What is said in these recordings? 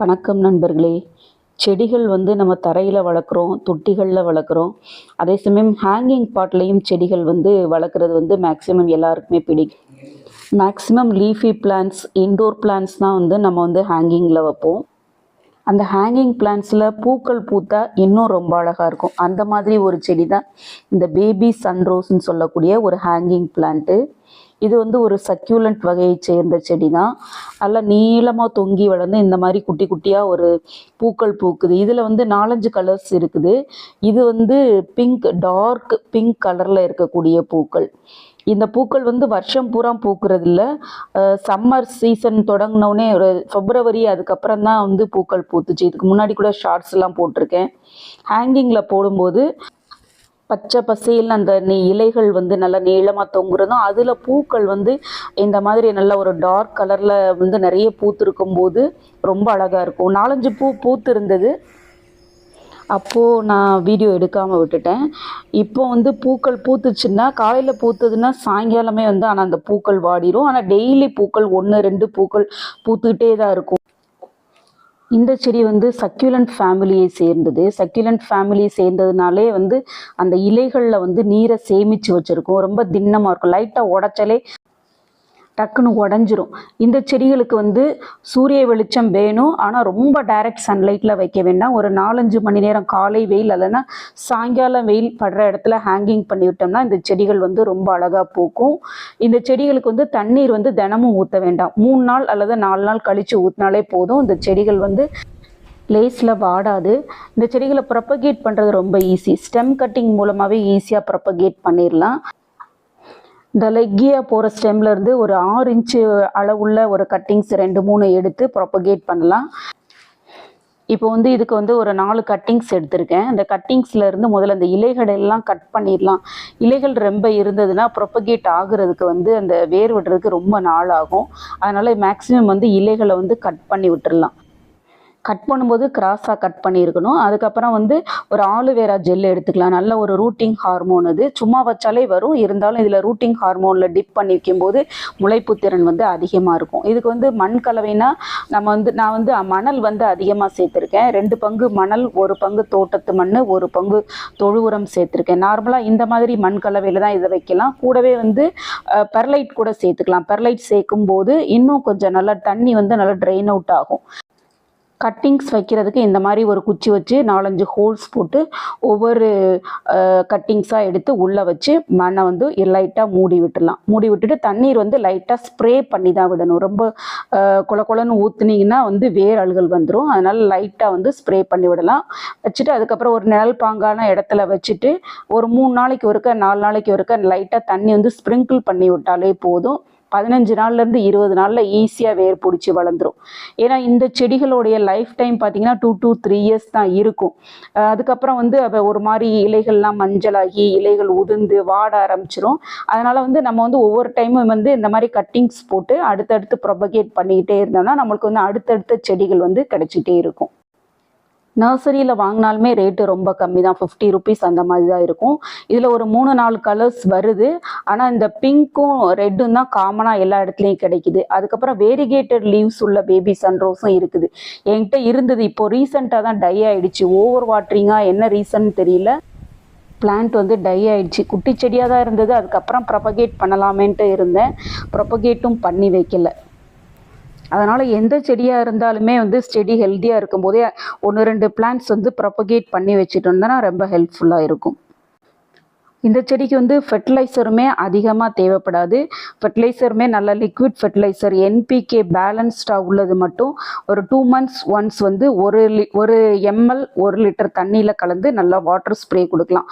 வணக்கம் நண்பர்களே. செடிகள் வந்து நம்ம தரையில் வளர்க்குறோம் தொட்டிகளில் வளர்க்குறோம். அதே சமயம் ஹேங்கிங் பாட்லேயும் செடிகள் வந்து வளர்க்குறது வந்து மேக்ஸிமம் எல்லாருக்குமே பிடிக்கும். Maximum leafy plants indoor plants தான் வந்து நம்ம வந்து ஹேங்கிங்கில் வைப்போம். அந்த ஹேங்கிங் பிளான்ஸில் பூக்கள் பூத்தா இன்னும் ரொம்ப அழகாக இருக்கும். அந்த மாதிரி ஒரு செடி தான் இந்த பேபி சன்ரோஸ்ன்னு சொல்லக்கூடிய ஒரு ஹேங்கிங் பிளான்ட்டு இது வந்து ஒரு சக்யூலண்ட் வகையை சேர்ந்த செடி தான் நல்லா நீளமாக தொங்கி வளர்ந்து இந்த மாதிரி குட்டி குட்டியாக ஒரு பூக்கள் பூக்குது. இதில் வந்து நாலஞ்சு கலர்ஸ் இருக்குது. இது வந்து பிங்க் டார்க் பிங்க் கலரில் இருக்கக்கூடிய பூக்கள். இந்த பூக்கள் வந்து வருஷம் பூரா பூக்கிறது இல்லை சம்மர் சீசன் தொடங்கினோடனே ஒரு பிப்ரவரி அதுக்கப்புறம் தான் வந்து பூக்கள் பூத்துச்சு. இதுக்கு முன்னாடி கூட ஷார்ட்ஸ்லாம் போட்டிருக்கேன். ஹேங்கிங்கில் போடும்போது பச்சை பசேல்னு அந்த நீ இலைகள் வந்து நல்லா நீளமாக தொங்குறதும் அதில் பூக்கள் வந்து இந்த மாதிரி நல்ல ஒரு டார்க் கலரில் வந்து நிறைய பூத்திருக்கும் போது ரொம்ப அழகாக இருக்கும். நாலஞ்சு பூ பூத்து இருந்தது அப்போது நான் வீடியோ எடுக்காமல் விட்டுட்டேன். இப்போ வந்து பூக்கள் பூத்துச்சுன்னா காலையில் பூத்ததுன்னா சாயங்காலமே வந்து ஆனால் அந்த பூக்கள் வாடிடும் ஆனால் டெய்லி பூக்கள் ஒன்று ரெண்டு பூக்கள் பூத்துக்கிட்டே தான் இருக்கும். இந்த செடி வந்து சக்யூலண்ட் ஃபேமிலியை சேர்ந்தது. சக்யூலண்ட் ஃபேமிலியை சேர்ந்ததுனாலே வந்து அந்த இலைகளில் வந்து நீரை சேமித்து வச்சுருக்கும். ரொம்ப திண்ணமாக இருக்கும். லைட்டாக உடச்சாலே டக்குன்னு உடஞ்சிரும். இந்த செடிகளுக்கு வந்து சூரிய வெளிச்சம் வேணும். ஆனால் ரொம்ப டைரக்ட் சன்லைட்டில் வைக்க வேண்டாம். ஒரு நாலஞ்சு மணி நேரம் காலை வெயில் இல்லைன்னா சாயங்காலம் வெயில் படுற இடத்துல ஹேங்கிங் பண்ணி விட்டோம்னா இந்த செடிகள் வந்து ரொம்ப அழகாக பூக்கும். இந்த செடிகளுக்கு வந்து தண்ணீர் வந்து தினமும் ஊற்ற வேண்டாம். மூணு நாள் அல்லது நாலு நாள் கழித்து ஊற்றினாலே போதும். இந்த செடிகள் வந்து லேஸில் வாடாது. இந்த செடிகளை ப்ரப்பகேட் பண்ணுறது ரொம்ப ஈஸி ஸ்டெம் கட்டிங் மூலமாகவே ஈஸியாக ப்ரப்பகேட் பண்ணிடலாம் இந்த லெக்கியாக போகிற ஸ்டெம்லேருந்து ஒரு ஆறு இன்ச்சு அளவுள்ள ஒரு கட்டிங்ஸ் ரெண்டு மூணு எடுத்து ப்ரொப்பகேட் பண்ணலாம். இப்போ வந்து இதுக்கு வந்து ஒரு நாலு கட்டிங்ஸ் எடுத்திருக்கேன். அந்த கட்டிங்ஸ்லேருந்து முதல்ல அந்த இலைகள் எல்லாம் கட் பண்ணிடலாம். இலைகள் ரொம்ப இருந்ததுன்னா ப்ரொப்பகேட் ஆகுறதுக்கு வந்து அந்த வேர் விடுறதுக்கு ரொம்ப நாள் ஆகும் அதனால் மேக்ஸிமம் வந்து இலைகளை வந்து கட் பண்ணி விட்டுடலாம் கட் பண்ணும்போது கிராஸாக கட் பண்ணியிருக்கணும். அதுக்கப்புறம் வந்து ஒரு ஆலுவேரா ஜெல் எடுத்துக்கலாம். நல்ல ஒரு ரூட்டிங் ஹார்மோன் அது. சும்மா வச்சாலே வரும். இருந்தாலும் இதில் ரூட்டிங் ஹார்மோனில் டிப் பண்ணி வைக்கும்போது முளைப்பு திறன் வந்து அதிகமாக இருக்கும். இதுக்கு வந்து மண் கலவைனா நம்ம வந்து நான் வந்து மணல் வந்து அதிகமாக சேர்த்துருக்கேன். ரெண்டு பங்கு மணல் ஒரு பங்கு தோட்டத்து மண் ஒரு பங்கு தொழு உரம் சேர்த்துருக்கேன் நார்மலாக இந்த மாதிரி மண் கலவையில் தான் இதை வைக்கலாம். கூடவே வந்து பெர்லைட் கூட சேர்த்துக்கலாம். பெர்லைட் சேர்க்கும் போது இன்னும் கொஞ்சம் நல்லா தண்ணி வந்து நல்லா ட்ரெயின் அவுட் ஆகும். கட்டிங்ஸ் வைக்கிறதுக்கு இந்த மாதிரி ஒரு குச்சி வச்சு நாலஞ்சு ஹோல்ஸ் போட்டு ஒவ்வொரு கட்டிங்ஸாக எடுத்து உள்ளே வச்சு மண்ணை வந்து லைட்டாக மூடி விட்டுடலாம். மூடி விட்டுட்டு தண்ணீர் வந்து லைட்டாக ஸ்ப்ரே பண்ணி தான் விடணும். ரொம்ப குல குலன்னு ஊற்றுனீங்கன்னா வந்து வேர் அழுகல் வந்துடும் அதனால் லைட்டாக வந்து ஸ்ப்ரே பண்ணி விடலாம். வச்சுட்டு அதுக்கப்புறம் ஒரு நிழல் பாங்கான இடத்துல வச்சுட்டு ஒரு மூணு நாளைக்கு ஒருக்க நாலு நாளைக்கு ஒருக்க லைட்டாக தண்ணி வந்து ஸ்ப்ரிங்கிள் பண்ணி விட்டாலே போதும். பதினஞ்சு நாள்லேருந்து இருபது நாளில் ஈஸியாக வேர் பிடிச்சி வளர்ந்துரும். ஏன்னா இந்த செடிகளுடைய லைஃப் டைம் பார்த்தீங்கன்னா டூ டூ த்ரீ இயர்ஸ் தான் இருக்கும். அதுக்கப்புறம் வந்து அப்போ ஒரு மாதிரி இலைகள்லாம் மஞ்சளாகி இலைகள் உதிர்ந்து வாட ஆரம்பிச்சிரும். அதனால் வந்து நம்ம வந்து ஒவ்வொரு டைமும் வந்து இந்த மாதிரி கட்டிங்ஸ் போட்டு அடுத்தடுத்து ப்ரொபகேட் பண்ணிக்கிட்டே இருந்தோம்னா நம்மளுக்கு வந்து அடுத்தடுத்த செடிகள் வந்து கிடச்சிட்டே இருக்கும். நர்சரியில் வாங்கினாலுமே ரேட்டு ரொம்ப கம்மி தான். ஃபிஃப்டி ருபீஸ் அந்த மாதிரி தான் இருக்கும். இதில் ஒரு மூணு நாலு கலர்ஸ் வருது. ஆனால் இந்த பிங்க்கும் ரெட்டும் தான் காமனாக எல்லா இடத்துலையும் கிடைக்குது. அதுக்கப்புறம் வேரிகேட்டட் லீவ்ஸ் உள்ள பேபி சன்ரோஸும் இருக்குது. என்கிட்ட இருந்தது. இப்போ ரீசெண்டாக தான் டை ஆகிடுச்சு ஓவர் வாட்ரிங்காக என்ன ரீசன் தெரியல. பிளான்ட் வந்து டை ஆயிடுச்சு. குட்டி செடியாக தான் இருந்தது. அதுக்கப்புறம் ப்ரொபகேட் பண்ணலாமேன்ட்டு இருந்தேன். ப்ரொபகேட்டும் பண்ணி வைக்கல. அதனால் எந்த செடியாக இருந்தாலுமே வந்து செடி ஹெல்த்தியாக இருக்கும்போதே ஒன்று ரெண்டு பிளான்ட்ஸ் வந்து ப்ரொபகேட் பண்ணி வச்சுட்டோம்னா ரொம்ப ஹெல்ப்ஃபுல்லாக இருக்கும். இந்த செடிக்கு வந்து ஃபெர்டிலைசருமே அதிகமாக தேவைப்படாது. ஃபெர்டிலைசருமே நல்ல லிக்விட் ஃபெர்டிலைசர் என்பிகே பேலன்ஸ்டாக உள்ளது மட்டும். ஒரு டூ மந்த்ஸ் ஒன்ஸ் வந்து ஒரு லி ஒரு எம்எல் ஒரு லிட்டர் தண்ணியில் கலந்து நல்லா வாட்டர் ஸ்ப்ரே கொடுக்கலாம்.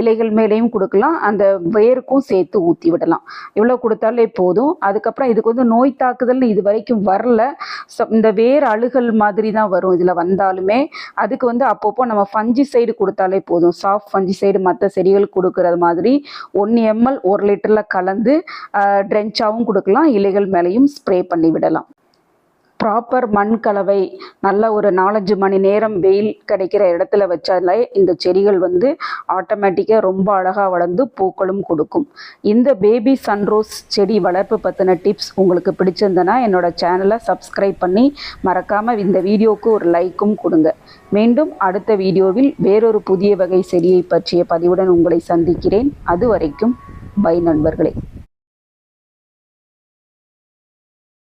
இலைகள் மேலேயும் கொடுக்கலாம். அந்த வேருக்கும் சேர்த்து ஊற்றி விடலாம். இவ்வளோ கொடுத்தாலே போதும். அதுக்கப்புறம் இதுக்கு வந்து நோய் தாக்குதல் இது வரைக்கும் வரல. இந்த வேர் அழுகல் மாதிரி தான் வரும் இதில் வந்தாலுமே. அதுக்கு வந்து அப்பப்போ நம்ம ஃபஞ்சி சைடு கொடுத்தாலே போதும். சாஃப்ட் ஃபஞ்சி சைடு மற்ற செடிகள் கொடுக்க கொடுக்கறது மாதிரி ஒன் எம்எல் ஒரு லிட்டரில் கலந்து ட்ரென்ச்சாகவும் கொடுக்கலாம் இலைகள் மேலேயும் ஸ்ப்ரே பண்ணி விடலாம். ப்ராப்பர் மண் கலவை நல்ல ஒரு நாலஞ்சு மணி நேரம் வெயில் கிடைக்கிற இடத்துல வச்சாலே இந்த செடிகள் வந்து ஆட்டோமேட்டிக்காக ரொம்ப அழகாக வளர்ந்து பூக்களும் கொடுக்கும். இந்த பேபி சன்ரோஸ் செடி வளர்ப்பு பற்றின டிப்ஸ் உங்களுக்கு பிடிச்சிருந்தனா என்னோட சேனலை சப்ஸ்கிரைப் பண்ணி மறக்காமல் இந்த வீடியோவுக்கு ஒரு லைக்கும் கொடுங்க. மீண்டும் அடுத்த வீடியோவில் வேறொரு புதிய வகை செடியை பற்றிய பதிவுடன் உங்களை சந்திக்கிறேன். அது வரைக்கும் பை நண்பர்களே.